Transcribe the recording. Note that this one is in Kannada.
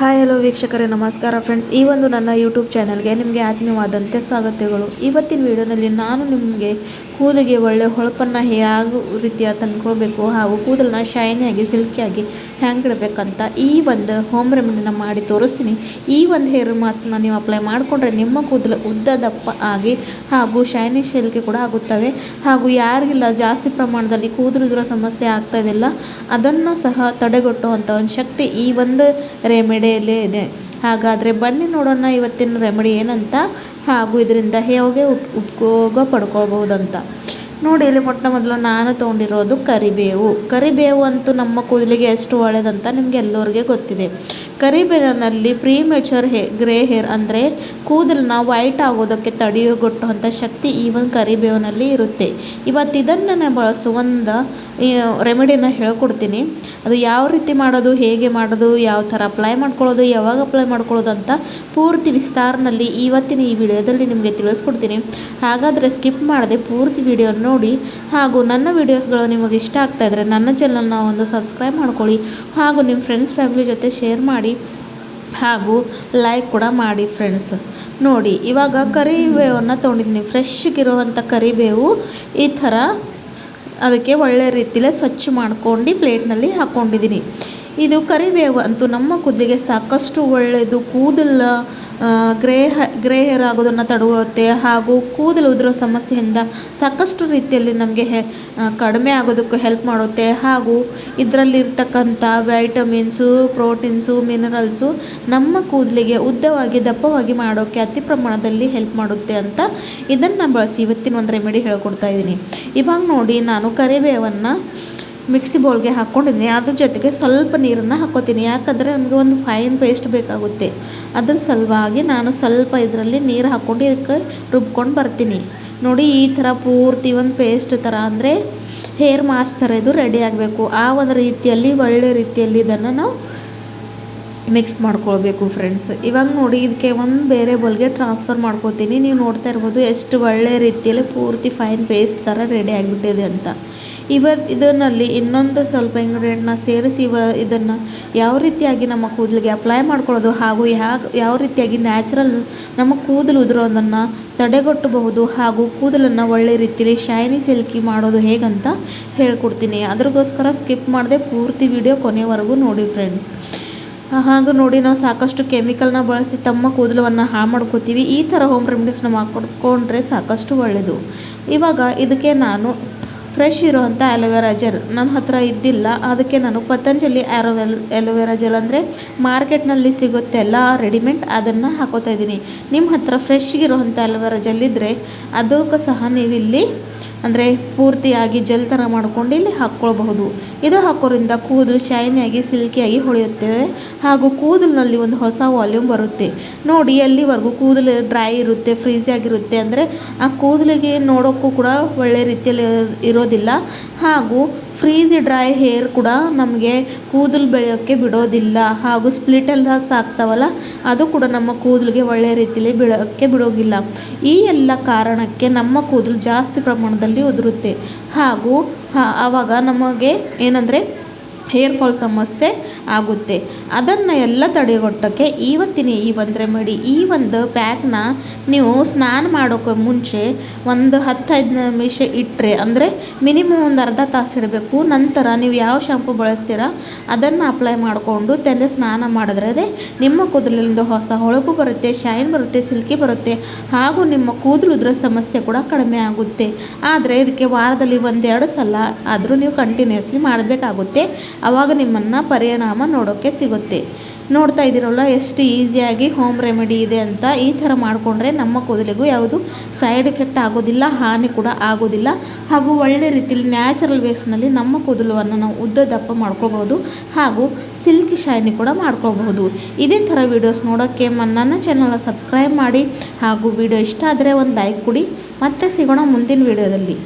ಹಾಯ್ ಹಲೋ ವೀಕ್ಷಕರೇ, ನಮಸ್ಕಾರ ಫ್ರೆಂಡ್ಸ್ ಈ ಒಂದು ನನ್ನ ಯೂಟ್ಯೂಬ್ ಚಾನಲ್ಗೆ ನಿಮಗೆ ಆತ್ಮೀಯವಾದಂತೆ ಸ್ವಾಗತಗಳು. ಇವತ್ತಿನ ವಿಡಿಯೋನಲ್ಲಿ ನಾನು ನಿಮಗೆ ಕೂದಲಿಗೆ ಒಳ್ಳೆ ಹೊಳಪನ್ನು ಯಾವ ರೀತಿಯ ತಂದ್ಕೊಳ್ಬೇಕು ಹಾಗೂ ಕೂದಲನ್ನ ಶೈನಿಯಾಗಿ ಸಿಲ್ಕಿಯಾಗಿ ಹ್ಯಾಂಗೆ ಇಡಬೇಕಂತ ಈ ಒಂದು ಹೋಮ್ ರೆಮಿಡಿನ ಮಾಡಿ ತೋರಿಸ್ತೀನಿ. ಈ ಒಂದು ಹೇರ್ ಮಾಸ್ಕ್ನ ನೀವು ಅಪ್ಲೈ ಮಾಡಿಕೊಂಡ್ರೆ ನಿಮ್ಮ ಕೂದಲು ಉದ್ದ ದಪ್ಪ ಆಗಿ ಹಾಗೂ ಶೈನಿ ಸಿಲ್ಕಿ ಕೂಡ ಆಗುತ್ತವೆ. ಹಾಗೂ ಯಾರಿಗಿಲ್ಲ, ಜಾಸ್ತಿ ಪ್ರಮಾಣದಲ್ಲಿ ಕೂದಲು ಸಮಸ್ಯೆ ಆಗ್ತಾ ಇದೆಯಲ್ಲ ಅದನ್ನು ಸಹ ತಡೆಗಟ್ಟುವಂಥ ಒಂದು ಶಕ್ತಿ ಈ ಒಂದು ರೆಮಿಡಿಯಲ್ಲೇ ಇದೆ. ಹಾಗಾದರೆ ಬನ್ನಿ ನೋಡೋಣ ಇವತ್ತಿನ ರೆಮಿಡಿ ಏನಂತ ಹಾಗೂ ಇದರಿಂದ ಹೇಗೆ ಉಪಯೋಗ ಪಡ್ಕೊಳ್ಬೋದಂತ ನೋಡಿ, ಇಲ್ಲಿ ಮೊಟ್ಟ ಮೊದಲು ನಾನು ತೊಗೊಂಡಿರೋದು ಕರಿಬೇವು. ಕರಿಬೇವು ಅಂತೂ ನಮ್ಮ ಕೂದಲಿಗೆ ಎಷ್ಟು ಒಳ್ಳೆಯದಂತ ನಿಮಗೆ ಎಲ್ಲರಿಗೆ ಗೊತ್ತಿದೆ. ಕರಿಬೇವಿನಲ್ಲಿ ಪ್ರೀ ಮೆಚೂರ್ ಹೇ ಗ್ರೇ ಹೇರ್ ಅಂದರೆ ಕೂದಲನ್ನ ವೈಟ್ ಆಗೋದಕ್ಕೆ ತಡೆಯುಗೊಟ್ಟುವಂಥ ಶಕ್ತಿ ಈ ಒಂದು ಕರಿಬೇವಿನಲ್ಲಿ ಇರುತ್ತೆ. ಇವತ್ತು ಇದನ್ನು ಬಳಸೋ ಒಂದು ರೆಮಿಡಿನ ಹೇಳ್ಕೊಡ್ತೀನಿ. ಅದು ಯಾವ ರೀತಿ ಮಾಡೋದು, ಹೇಗೆ ಮಾಡೋದು, ಯಾವ ಥರ ಅಪ್ಲೈ ಮಾಡ್ಕೊಳ್ಳೋದು, ಯಾವಾಗ ಅಪ್ಲೈ ಮಾಡ್ಕೊಳ್ಳೋದು ಅಂತ ಪೂರ್ತಿ ವಿಸ್ತಾರನಲ್ಲಿ ಇವತ್ತಿನ ಈ ವಿಡಿಯೋದಲ್ಲಿ ನಿಮಗೆ ತಿಳಿಸ್ಕೊಡ್ತೀನಿ. ಹಾಗಾದರೆ ಸ್ಕಿಪ್ ಮಾಡದೆ ಪೂರ್ತಿ ವಿಡಿಯೋ ನೋಡಿ. ಹಾಗೂ ನನ್ನ ವಿಡಿಯೋಸ್ಗಳು ನಿಮಗೆ ಇಷ್ಟ ಆಗ್ತಾ ಇದ್ದರೆ ನನ್ನ ಚಾನಲ್ನ ಒಂದು ಸಬ್ಸ್ಕ್ರೈಬ್ ಮಾಡ್ಕೊಳ್ಳಿ. ಹಾಗೂ ನಿಮ್ಮ ಫ್ರೆಂಡ್ಸ್ ಫ್ಯಾಮಿಲಿ ಜೊತೆ ಶೇರ್ ಮಾಡಿ. ಹಾಗೂ ಲೈಕ್ ಕೂಡ ಮಾಡಿ ಫ್ರೆಂಡ್ಸ್ ನೋಡಿ, ಇವಾಗ ಕರಿಬೇವನ್ನು ತೊಗೊಂಡಿದ್ದೀನಿ. ಫ್ರೆಶ್ಗಿರುವಂಥ ಕರಿಬೇವು ಈ ಥರ ಅದಕ್ಕೆ ಒಳ್ಳೆ ರೀತಿಯಲ್ಲೇ ಸ್ವಚ್ಛ ಮಾಡ್ಕೊಂಡು ಪ್ಲೇಟ್ನಲ್ಲಿ ಹಾಕ್ಕೊಂಡಿದ್ದೀನಿ ಇದು ಕರಿಬೇವು ಅಂತೂ ನಮ್ಮ ಕೂದಲಿಗೆ ಸಾಕಷ್ಟು ಒಳ್ಳೆಯದು. ಕೂದಲ ಗ್ರೇ ಗ್ರೇ ಹೇರ್ ಆಗೋದನ್ನು ತಡೆಯುತ್ತೆ ಹಾಗೂ ಕೂದಲು ಉದುರೋ ಸಮಸ್ಯೆಯಿಂದ ಸಾಕಷ್ಟು ರೀತಿಯಲ್ಲಿ ನಮಗೆ ಹೆ ಕಡಿಮೆ ಆಗೋದಕ್ಕೂ ಹೆಲ್ಪ್ ಮಾಡುತ್ತೆ. ಹಾಗೂ ಇದರಲ್ಲಿರ್ತಕ್ಕಂಥ ವೈಟಮಿನ್ಸು ಪ್ರೋಟೀನ್ಸು ಮಿನರಲ್ಸು ನಮ್ಮ ಕೂದಲಿಗೆ ಉದ್ದವಾಗಿ, ದಪ್ಪವಾಗಿ ಮಾಡೋಕ್ಕೆ ಅತಿ ಪ್ರಮಾಣದಲ್ಲಿ ಹೆಲ್ಪ್ ಮಾಡುತ್ತೆ ಅಂತ ಇದನ್ನು ಬಳಸಿ ಇವತ್ತಿನ ಒಂದು ರೆಮಿಡಿ ಹೇಳ್ಕೊಡ್ತಾ ಇದ್ದೀನಿ. ಇವಾಗ ನೋಡಿ ನಾನು ಕರಿಬೇವನ್ನು ಮಿಕ್ಸಿ ಬೌಲ್ಗೆ ಹಾಕ್ಕೊಂಡಿದ್ದೀನಿ. ಅದ್ರ ಜೊತೆಗೆ ಸ್ವಲ್ಪ ನೀರನ್ನು ಹಾಕ್ಕೋತೀನಿ. ಯಾಕಂದರೆ ನಮಗೆ ಒಂದು ಫೈನ್ ಪೇಸ್ಟ್ ಬೇಕಾಗುತ್ತೆ. ಅದ್ರ ಸಲುವಾಗಿ ನಾನು ಸ್ವಲ್ಪ ಇದರಲ್ಲಿ ನೀರು ಹಾಕ್ಕೊಂಡು ಇದಕ್ಕೆ ರುಬ್ಕೊಂಡು ಬರ್ತೀನಿ. ನೋಡಿ, ಈ ಥರ ಪೂರ್ತಿ ಒಂದು ಪೇಸ್ಟ್ ಥರ ಅಂದರೆ ಹೇರ್ ಮಾಸ್ ಥರ ಇದು ರೆಡಿ ಆಗಬೇಕು. ಆ ಒಂದು ರೀತಿಯಲ್ಲಿ, ಒಳ್ಳೆ ರೀತಿಯಲ್ಲಿ ಇದನ್ನು ನಾವು ಮಿಕ್ಸ್ ಮಾಡ್ಕೊಳ್ಬೇಕು ಫ್ರೆಂಡ್ಸ್ ಇವಾಗ ನೋಡಿ, ಇದಕ್ಕೆ ಒಂದು ಬೇರೆ ಬೌಲ್ಗೆ ಟ್ರಾನ್ಸ್ಫರ್ ಮಾಡ್ಕೋತೀನಿ. ನೀವು ನೋಡ್ತಾ ಇರ್ಬೋದು, ಎಷ್ಟು ಒಳ್ಳೆ ರೀತಿಯಲ್ಲಿ ಪೂರ್ತಿ ಫೈನ್ ಪೇಸ್ಟ್ ಥರ ರೆಡಿ ಆಗಿಬಿಟ್ಟಿದೆ ಅಂತ. ಇವತ್ತು ಇದರಲ್ಲಿ ಇನ್ನೊಂದು ಸ್ವಲ್ಪ ಇಂಗ್ರೀಡಿಯೆಂಟ್ನ ಸೇರಿಸಿ ಇವ ಇದನ್ನು ಯಾವ ರೀತಿಯಾಗಿ ನಮ್ಮ ಕೂದಲಿಗೆ ಅಪ್ಲೈ ಮಾಡ್ಕೊಳ್ಳೋದು ಹಾಗೂ ಯಾವ ಯಾವ ರೀತಿಯಾಗಿ ನ್ಯಾಚುರಲ್ ನಮ್ಮ ಕೂದಲು ಉದುರೋದನ್ನು ತಡೆಗಟ್ಟಬಹುದು ಹಾಗೂ ಕೂದಲನ್ನು ಒಳ್ಳೆ ರೀತಿಯಲ್ಲಿ ಶೈನಿ ಸಿಲ್ಕಿ ಮಾಡೋದು ಹೇಗಂತ ಹೇಳ್ಕೊಡ್ತೀನಿ. ಅದ್ರಗೋಸ್ಕರ ಸ್ಕಿಪ್ ಮಾಡದೆ ಪೂರ್ತಿ ವಿಡಿಯೋ ಕೊನೆವರೆಗೂ ನೋಡಿ ಫ್ರೆಂಡ್ಸ್ ಹಾಗೂ ನೋಡಿ ನಾವು ಸಾಕಷ್ಟು ಕೆಮಿಕಲ್ನ ಬಳಸಿ ತಮ್ಮ ಕೂದಲವನ್ನು ಹಾಳು ಮಾಡ್ಕೋತೀವಿ. ಈ ಥರ ಹೋಮ್ ರೆಮಿಡೀಸ್ನ ಮಾಡ್ಕೊಂಡ್ರೆ ಸಾಕಷ್ಟು ಒಳ್ಳೆಯದು ಇವಾಗ ಇದಕ್ಕೆ ನಾನು ಫ್ರೆಶ್ ಇರೋವಂಥ ಅಲೋವೆರಾ ಜೆಲ್. ನನ್ನ ಹತ್ರ ಇದ್ದಿಲ್ಲ. ಅದಕ್ಕೆ ನಾನು ಪತಂಜಲಿ ಆ್ಯರೋವೆಲ್ ಅಲೋವೆರಾ ಜೆಲ್ ಅಂದರೆ ಮಾರ್ಕೆಟ್ನಲ್ಲಿ ಸಿಗುತ್ತೆಲ್ಲ ರೆಡಿಮೇಡ್ ಅದನ್ನು ಹಾಕೋತಾ ಇದ್ದೀನಿ. ನಿಮ್ಮ ಹತ್ರ ಫ್ರೆಶ್ ಇರೋವಂಥ ಅಲೋವೆರಾ ಜೆಲ್ ಇದ್ದರೆ ಅದಕ್ಕೂ ಸಹ ನೀವಿಲ್ಲಿ ಅಂದರೆ ಪೂರ್ತಿಯಾಗಿ ಜೆಲ್ ಥರ ಮಾಡ್ಕೊಂಡು ಇಲ್ಲಿ ಹಾಕ್ಕೊಳ್ಬಹುದು. ಇದು ಹಾಕೋದ್ರಿಂದ ಕೂದಲು ಶೈನಿಯಾಗಿ ಸಿಲ್ಕಿಯಾಗಿ ಹೊಳೆಯುತ್ತೇವೆ ಹಾಗೂ ಕೂದಲಿನಲ್ಲಿ ಒಂದು ಹೊಸ ವಾಲ್ಯೂಮ್ ಬರುತ್ತೆ. ನೋಡಿ, ಎಲ್ಲಿವರೆಗೂ ಕೂದಲು ಡ್ರೈ ಇರುತ್ತೆ ಆಗಿರುತ್ತೆ ಅಂದರೆ ಆ ಕೂದಲಿಗೆ ನೋಡೋಕ್ಕೂ ಕೂಡ ಒಳ್ಳೆ ರೀತಿಯಲ್ಲಿ ಇರೋದಿಲ್ಲ ಹಾಗೂ ಫ್ರೀಸಿ ಡ್ರೈ ಹೇರ್ ಕೂಡ ನಮಗೆ ಕೂದಲು ಬೆಳೆಯೋಕ್ಕೆ ಬಿಡೋದಿಲ್ಲ. ಹಾಗೂ ಸ್ಪ್ಲಿಟ್ ಎಲ್ಲ ಸಾಕ್ತಾವಲ್ಲ ಅದು ಕೂಡ ನಮ್ಮ ಕೂದಲಿಗೆ ಒಳ್ಳೆಯ ರೀತಿಯಲ್ಲಿ ಬಿಡೋಕ್ಕೆ ಬಿಡೋಗಿಲ್ಲ. ಈ ಎಲ್ಲ ಕಾರಣಕ್ಕೆ ನಮ್ಮ ಕೂದಲು ಜಾಸ್ತಿ ಪ್ರಮಾಣದಲ್ಲಿ ಉದುರುತ್ತೆ. ಹಾಗೂ ಆವಾಗ ನಮಗೆ ಏನಂದರೆ ಹೇರ್ ಫಾಲ್ ಸಮಸ್ಯೆ ಆಗುತ್ತೆ. ಅದನ್ನು ಎಲ್ಲ ತಡೆಗಟ್ಟೋಕ್ಕೆ ಇವತ್ತಿನ ಈ ಒಂದು ರೆಮಿಡಿ ಈ ಒಂದು ಪ್ಯಾಕ್ನ ನೀವು ಸ್ನಾನ ಮಾಡೋಕ್ಕೆ ಮುಂಚೆ ಒಂದು ಹತ್ತೈದು ನಿಮಿಷ ಇಟ್ಟರೆ ಅಂದರೆ ಮಿನಿಮಮ್ ಒಂದು ಅರ್ಧ ತಾಸು ಇಡಬೇಕು. ನಂತರ ನೀವು ಯಾವ ಶಾಂಪು ಬಳಸ್ತೀರ, ಅದನ್ನು ಅಪ್ಲೈ ಮಾಡಿಕೊಂಡು ತಲೆ ಸ್ನಾನ ಮಾಡಿದ್ರೆ ನಿಮ್ಮ ಕೂದಲಿಂದ ಹೊಸ ಹೊಳಪು ಬರುತ್ತೆ ಶೈನ್ ಬರುತ್ತೆ, ಸಿಲ್ಕಿ ಬರುತ್ತೆ, ಹಾಗೂ ನಿಮ್ಮ ಕೂದಲು ಉದ್ರ ಸಮಸ್ಯೆ ಕೂಡ ಕಡಿಮೆ ಆಗುತ್ತೆ. ಆದರೆ ಇದಕ್ಕೆ ವಾರದಲ್ಲಿ ಒಂದೆರಡು ಸಲ ಆದರೂ ನೀವು ಕಂಟಿನ್ಯೂಸ್ಲಿ ಮಾಡಬೇಕಾಗುತ್ತೆ. ಆವಾಗ ನಿಮ್ಮನ್ನು ಪರಿಣಾಮ ನೋಡೋಕ್ಕೆ ಸಿಗುತ್ತೆ. ನೋಡ್ತಾ ಇದ್ದೀರಲ್ಲ ಎಷ್ಟು ಈಸಿಯಾಗಿ ಹೋಮ್ ರೆಮಿಡಿ ಇದೆ ಅಂತ. ಈ ಥರ ಮಾಡಿಕೊಂಡ್ರೆ ನಮ್ಮ ಕೂದಲಿಗೂ ಯಾವುದು ಸೈಡ್ ಎಫೆಕ್ಟ್ ಆಗೋದಿಲ್ಲ, ಹಾನಿ ಕೂಡ ಆಗೋದಿಲ್ಲ. ಹಾಗೂ ಒಳ್ಳೆ ರೀತಿಯಲ್ಲಿ ನ್ಯಾಚುರಲ್ ವೇಸ್ನಲ್ಲಿ ನಮ್ಮ ಕೂದಲುವನ್ನು ನಾವು ಉದ್ದ ದಪ್ಪ ಮಾಡ್ಕೊಳ್ಬೋದು ಹಾಗೂ ಸಿಲ್ಕಿ ಶೈನಿ ಕೂಡ ಮಾಡ್ಕೊಳ್ಬಹುದು. ಇದೇ ಥರ ವೀಡಿಯೋಸ್ ನೋಡೋಕ್ಕೆ ನನ್ನ ಚಾನಲ್ನ ಸಬ್ಸ್ಕ್ರೈಬ್ ಮಾಡಿ ಹಾಗೂ ವಿಡಿಯೋ ಇಷ್ಟ ಆದರೆ ಒಂದು ಲೈಕ್ ಕೊಡಿ. ಮತ್ತೆ ಸಿಗೋಣ ಮುಂದಿನ ವೀಡಿಯೋದಲ್ಲಿ.